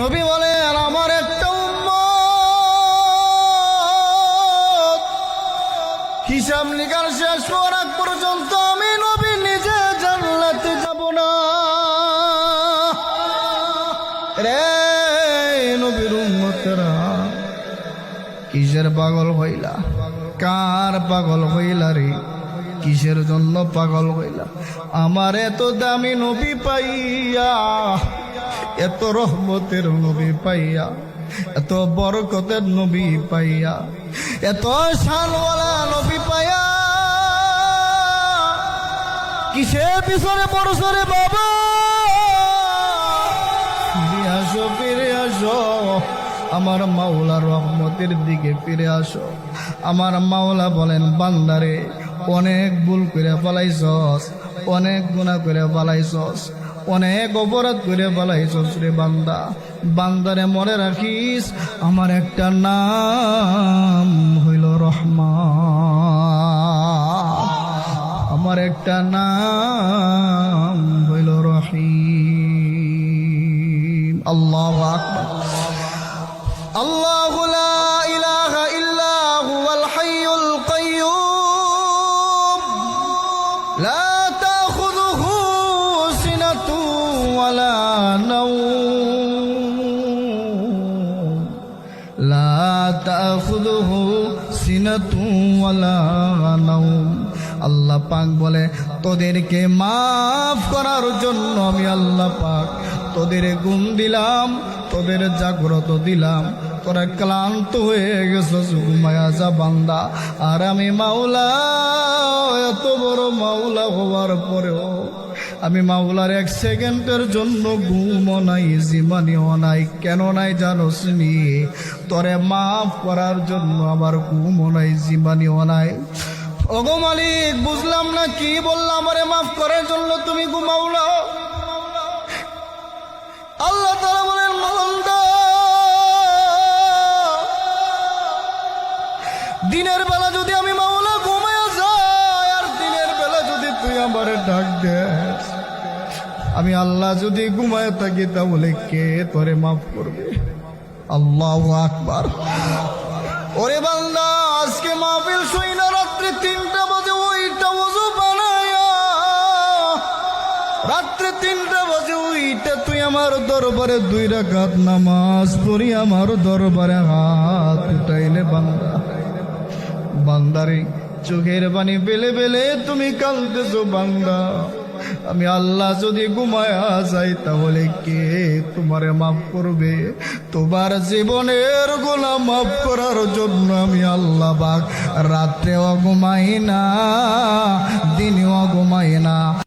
নবী বলেন আমার একটা হিসাব নিকার শেষ আগ পর্যন্ত আমি নবী, নিজে জান্নাতে যাব না। রে নবীর উম্মতেরা, কিসের পাগল হইলা? কার পাগল হইলা রে? কিসের জন্য পাগল হইলা? আমার এত দামি নবী পাইয়া এত রহমতের নবী পাইয়া, এত বরকতের নবী পাইয়া, এত শানওয়ালা নবী পাইয়া। কিসের পিছনে পড়ছরে বাবা? ফিরে আসো আমার মাওলা রহমতের দিকে ফিরে আসো। আমার মাওলা বলেন, বান্দারে, অনেক ভুল করে পালাইছস অনেক গুণা করে পালাইছস অনেক অপরাধ করে বলাইছ রে বান্দা। বান্দারে মনে রাখিস, আমার একটা নাম হইল রহমান। আমার একটা নাম হইল রহিম। আল্লাহ আল্লাহ লা আল্লাহ পাক বলে, তোদেরকে মাফ করার জন্য আমি আল্লাহ পাক তোদের গুম দিলাম, তোদের জাগ্রত দিলাম। তোরা ক্লান্ত হয়ে গেছিস, ঘুমায়া যা বান্দা। আর আমি মাওলা, এত বড় মাওলা হওয়ার পরেও আমি মাওলার এক সেকেন্ডের জন্য ঘুমও নাই, জীবনীও নাই। কেন নাই জানোস নি? তোরে মাফ করার জন্য আমার ঘুমও নাই, জীবনীও নাই। ওগো মালিক, বুঝলাম না কি বললাম আমারে মাফ করার জন্য তুমি ঘুমাওলা আল্লাহ তারা বলেন মহন্দা দিনের বেলা যদি আমি মাওলা ঘুমায়া যাই, আর দিনের বেলা যদি তুই আমার ডাক দেস আমি আল্লাহ যদি ঘুমায় থাকি তাহলে কে তোরে মাফ করবে? আল্লাহ আকবার। ওরে বান্দা, আজকে মাহফিল শুই না, রাত্রে তিনটা বাজে, ওইটা ওজু বানায়া। রাত্রে তিনটা বাজে, ওইটা তুই আমার দরবারে দুই রাকাত নামাজ পড়ি, আমার দরবারে হাত উঠাইলে বান্দা। বান্দারে চোখের পানি বেলে বেলে তুমি কালতেছো বান্দা। আমি আল্লাহ যদি ঘুমায়া যাই, তাহলে কে তোমারে মাফ করবে? তোমার জীবনের গোলা মাফ করার জন্য আমি আল্লাহ বাক রাত্রেও ঘুমাই না, দিনেও ঘুমাই না।